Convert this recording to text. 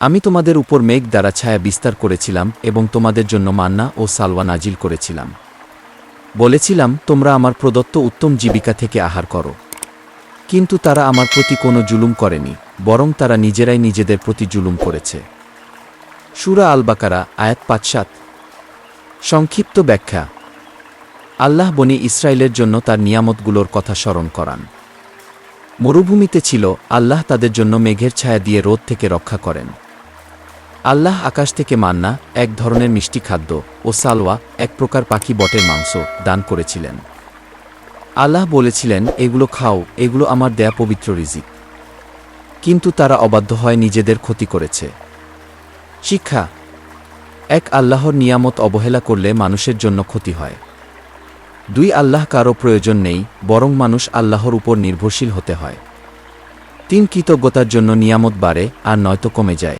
আমি তোমাদের উপর মেঘ দ্বারা ছায়া বিস্তার করেছিলাম এবং তোমাদের জন্য মান্না ও সালওয়া নাজিল করেছিলাম। বলেছিলাম, তোমরা আমার প্রদত্ত উত্তম জীবিকা থেকে আহার করো। কিন্তু তারা আমার প্রতি কোনো জুলুম করেনি, বরং তারা নিজেরাই নিজেদের প্রতি জুলুম করেছে। সুরা আল বাকারা আয়াত পাঁচ সাত। সংক্ষিপ্ত ব্যাখ্যা। আল্লাহ বনি ইসরায়েলের জন্য তার নিয়ামতগুলোর কথা স্মরণ করান। মরুভূমিতে ছিল, আল্লাহ তাদের জন্য মেঘের ছায়া দিয়ে রোদ থেকে রক্ষা করেন। আল্লাহ আকাশ থেকে মান্না, এক ধরনের মিষ্টি খাদ্য, ও সালওয়া এক প্রকার পাখি বটের মাংস দান করেছিলেন। আল্লাহ বলেছিলেন, এগুলো খাও, এগুলো আমার দেয়া পবিত্র রিজিক। কিন্তু তারা অবাধ্য হয় নিজেদের ক্ষতি করেছে। শিক্ষা, এক আল্লাহর নিয়ামত অবহেলা করলে মানুষের জন্য ক্ষতি হয়। দুই, আল্লাহ কারও প্রয়োজন নেই, বরং মানুষ আল্লাহর উপর নির্ভরশীল হতে হয়। তিন, কৃতজ্ঞতার জন্য নিয়ামত বাড়ে, আর নয়তো কমে যায়।